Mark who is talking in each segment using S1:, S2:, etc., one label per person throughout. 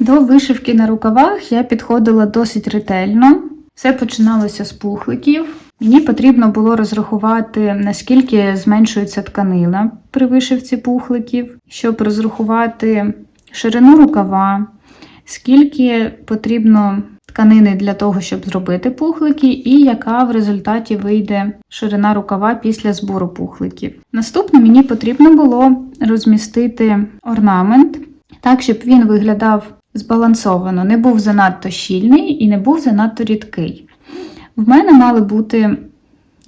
S1: До вишивки на рукавах я підходила досить ретельно. Все починалося з пухликів. Мені потрібно було розрахувати, наскільки зменшується тканина при вишивці пухликів, щоб розрахувати ширину рукава, скільки потрібно тканини для того, щоб зробити пухлики, і яка в результаті вийде ширина рукава після збору пухликів. Наступне мені потрібно було розмістити орнамент так, щоб він виглядав збалансовано, не був занадто щільний і не був занадто рідкий. В мене мали бути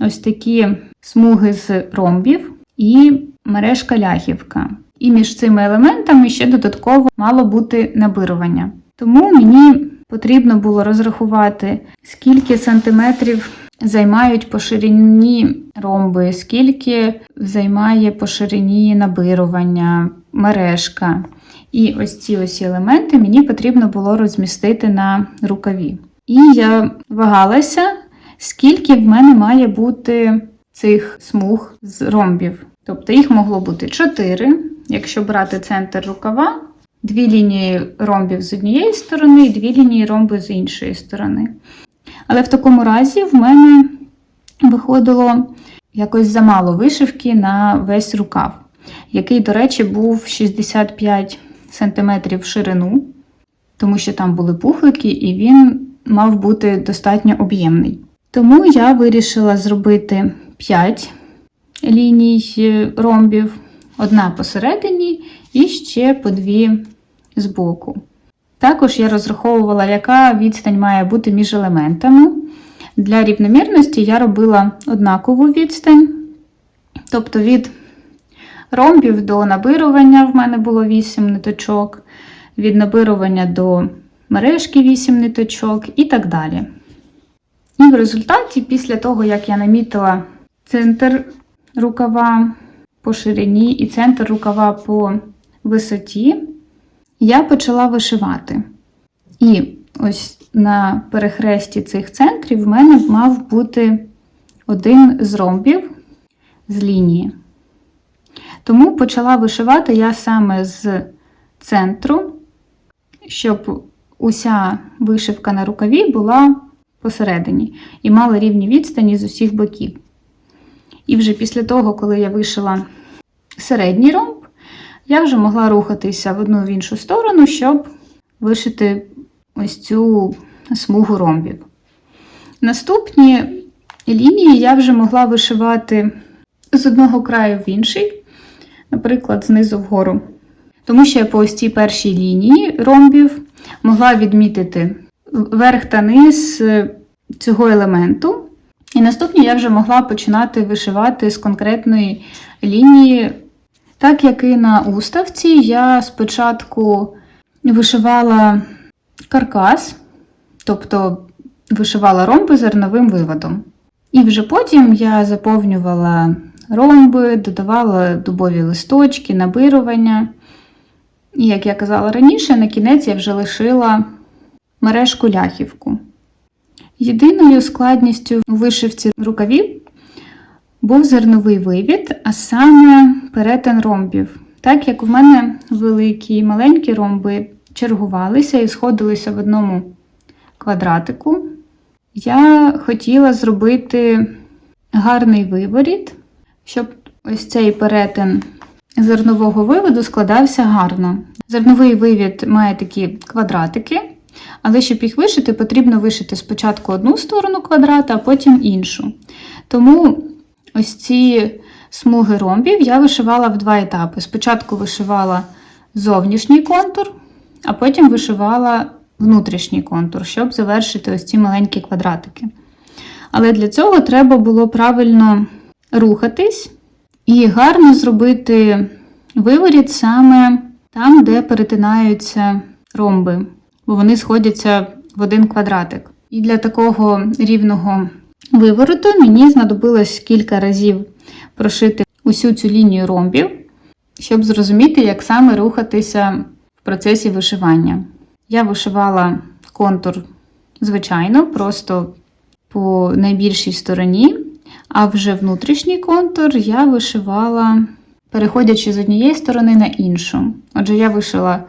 S1: ось такі смуги з ромбів і мережка ляхівка. І між цими елементами ще додатково мало бути набирування. Тому мені потрібно було розрахувати, скільки сантиметрів займають по ширині ромби, скільки займає по ширині набирування, мережка. І ось ці ось елементи мені потрібно було розмістити на рукаві. І я вагалася, скільки в мене має бути цих смуг з ромбів. Тобто їх могло бути 4, якщо брати центр рукава, дві лінії ромбів з однієї сторони і дві лінії ромби з іншої сторони. Але в такому разі в мене виходило якось замало вишивки на весь рукав, який, до речі, був 65 см в ширину, тому що там були пухлики, і він мав бути достатньо об'ємний. Тому я вирішила зробити 5 ліній е, ромбів, одна посередині і ще по дві збоку. Також я розраховувала, яка відстань має бути між елементами. Для рівномірності я робила однакову відстань, тобто від ромбів до набирування в мене було 8 ниточок, від набирування до мережки 8 ниточок і так далі. І в результаті, після того, як я намітила центр рукава по ширині і центр рукава по висоті, я почала вишивати. І ось на перехресті цих центрів в мене мав бути один з ромбів з лінії. Тому почала вишивати я саме з центру, щоб уся вишивка на рукаві була посередині і мала рівні відстані з усіх боків. І вже після того, коли я вишила середній ромб, я вже могла рухатися в одну в іншу сторону, щоб вишити ось цю смугу ромбів. Наступні лінії я вже могла вишивати з одного краю в інший, наприклад, знизу вгору. Тому що я по ось цій першій лінії ромбів могла відмітити верх та низ цього елементу. І наступні я вже могла починати вишивати з конкретної лінії. Так як і на уставці, я спочатку вишивала каркас, тобто вишивала ромби зерновим виводом. І вже потім я заповнювала ромби, додавала дубові листочки, набирування. І, як я казала раніше, на кінець я вже лишила мережку ляхівку. Єдиною складністю у вишивці рукавів був зерновий вивід, а саме перетин ромбів. Так як в мене великі і маленькі ромби чергувалися і сходилися в одному квадратику, я хотіла зробити гарний виворіт, щоб ось цей перетин зернового виводу складався гарно. Зерновий вивід має такі квадратики, але щоб їх вишити, потрібно вишити спочатку одну сторону квадрата, а потім іншу. Тому ось ці смуги ромбів я вишивала в два етапи. Спочатку вишивала зовнішній контур, а потім вишивала внутрішній контур, щоб завершити ось ці маленькі квадратики. Але для цього треба було правильно рухатись і гарно зробити виворіт саме там, де перетинаються ромби, бо вони сходяться в один квадратик. І для такого рівного вивороту мені знадобилось кілька разів прошити усю цю лінію ромбів, щоб зрозуміти, як саме рухатися в процесі вишивання. Я вишивала контур, звичайно, просто по найбільшій стороні, а вже внутрішній контур я вишивала, переходячи з однієї сторони на іншу. Отже, я вишила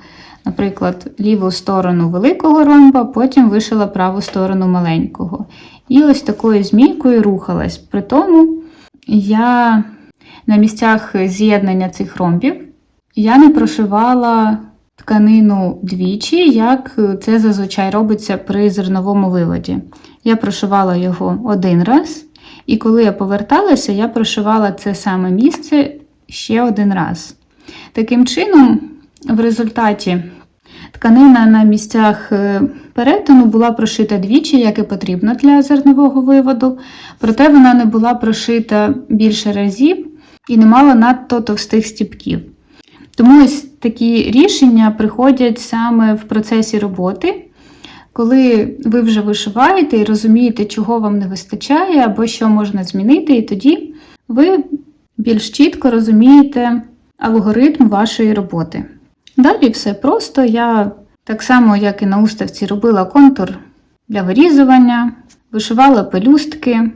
S1: наприклад, ліву сторону великого ромба, потім вишила праву сторону маленького. І ось такою змійкою рухалась. При тому я на місцях з'єднання цих ромбів я не прошивала тканину двічі, як це зазвичай робиться при зерновому виводі. Я прошивала його один раз, і коли я поверталася, я прошивала це саме місце ще один раз. Таким чином, в результаті тканина на місцях е, перетину була прошита двічі, як і потрібно для зернового виводу, проте вона не була прошита більше разів і не мала надто товстих стіпків. Тому ось такі рішення приходять саме в процесі роботи, коли ви вже вишиваєте і розумієте, чого вам не вистачає або що можна змінити, і тоді ви більш чітко розумієте алгоритм вашої роботи. Далі все просто. Я так само, як і на уставці, робила контур для вирізування, вишивала пелюстки,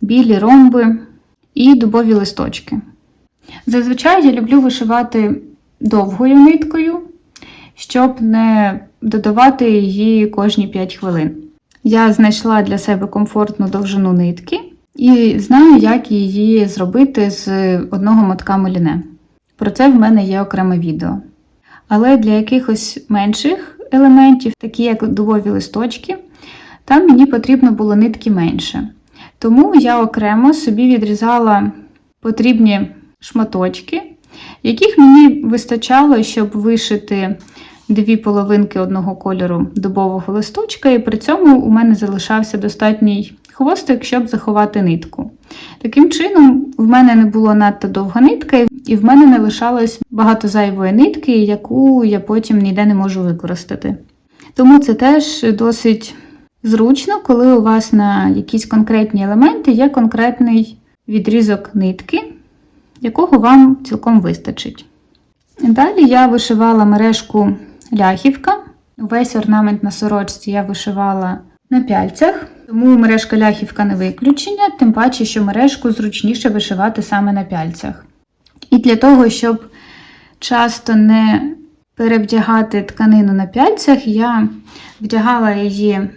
S1: білі ромби і дубові листочки. Зазвичай я люблю вишивати довгою ниткою, щоб не додавати її кожні 5 хвилин. Я знайшла для себе комфортну довжину нитки і знаю, як її зробити з одного мотка меліне. Про це в мене є окреме відео. Але для якихось менших елементів, такі як дубові листочки, там мені потрібно було нитки менше. Тому я окремо собі відрізала потрібні шматочки, яких мені вистачало, щоб вишити дві половинки одного кольору дубового листочка, і при цьому у мене залишався достатній хвостик, щоб заховати нитку. Таким чином, в мене не було надто довга нитка, і в мене не лишалось багато зайвої нитки, яку я потім ніде не можу використати. Тому це теж досить зручно, коли у вас на якісь конкретні елементи є конкретний відрізок нитки, якого вам цілком вистачить. Далі я вишивала мережку ляхівка. Весь орнамент на сорочці я вишивала на пяльцях, тому мережка ляхівка не виключення, тим паче, що мережку зручніше вишивати саме на пяльцях. І для того, щоб часто не перевдягати тканину на пяльцях, я вдягала її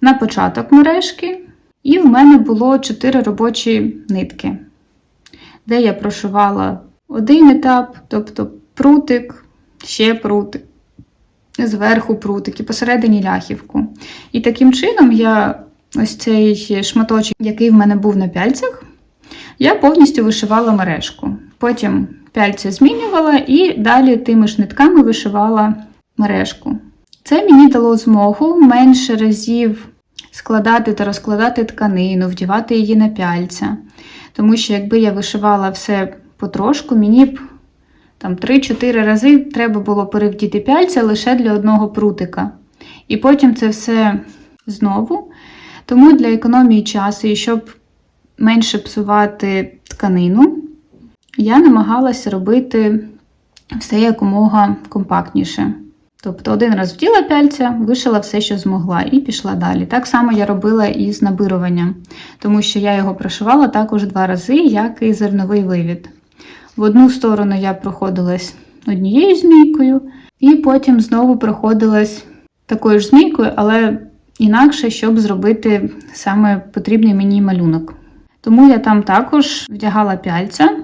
S1: на початок мережки, і в мене було 4 робочі нитки, де я прошивала один етап, тобто прутик, ще прутик, зверху прутик і посередині ляхівку. І таким чином я ось цей шматочок, який в мене був на пяльцях, я повністю вишивала мережку. Потім пяльця змінювала і далі тими ж нитками вишивала мережку. Це мені дало змогу менше разів складати та розкладати тканину, вдівати її на пяльця. Тому що, якби я вишивала все потрошку, мені б там 3-4 рази треба було перевдіти пяльця лише для одного прутика. І потім це все знову. Тому для економії часу і щоб менше псувати тканину, я намагалася робити все якомога компактніше. Тобто один раз вділа пяльця, вишила все, що змогла, і пішла далі. Так само я робила і з набируванням, тому що я його прошивала також два рази, як і зерновий вивід. В одну сторону я проходилась однією змійкою, і потім знову проходилась такою ж змійкою, але інакше, щоб зробити саме потрібний мені малюнок. Тому я там також вдягала пяльця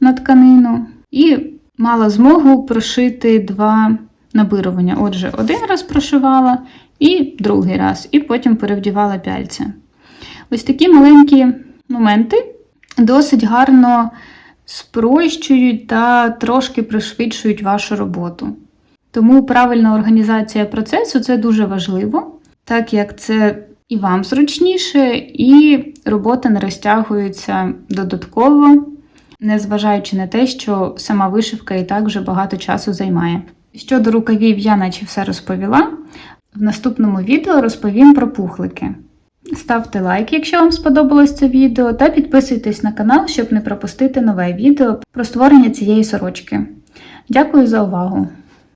S1: на тканину і мала змогу прошити два набирування. Отже, один раз прошивала і другий раз, і потім перевдівала пяльця. Ось такі маленькі моменти досить гарно спрощують та трошки пришвидшують вашу роботу. Тому правильна організація процесу це дуже важливо, так як це і вам зручніше, і робота не розтягується додатково, незважаючи на те, що сама вишивка і так вже багато часу займає. Щодо рукавів, я наче все розповіла. В наступному відео розповім про пухлики. Ставте лайк, якщо вам сподобалось це відео, та підписуйтесь на канал, щоб не пропустити нове відео про створення цієї сорочки. Дякую за увагу!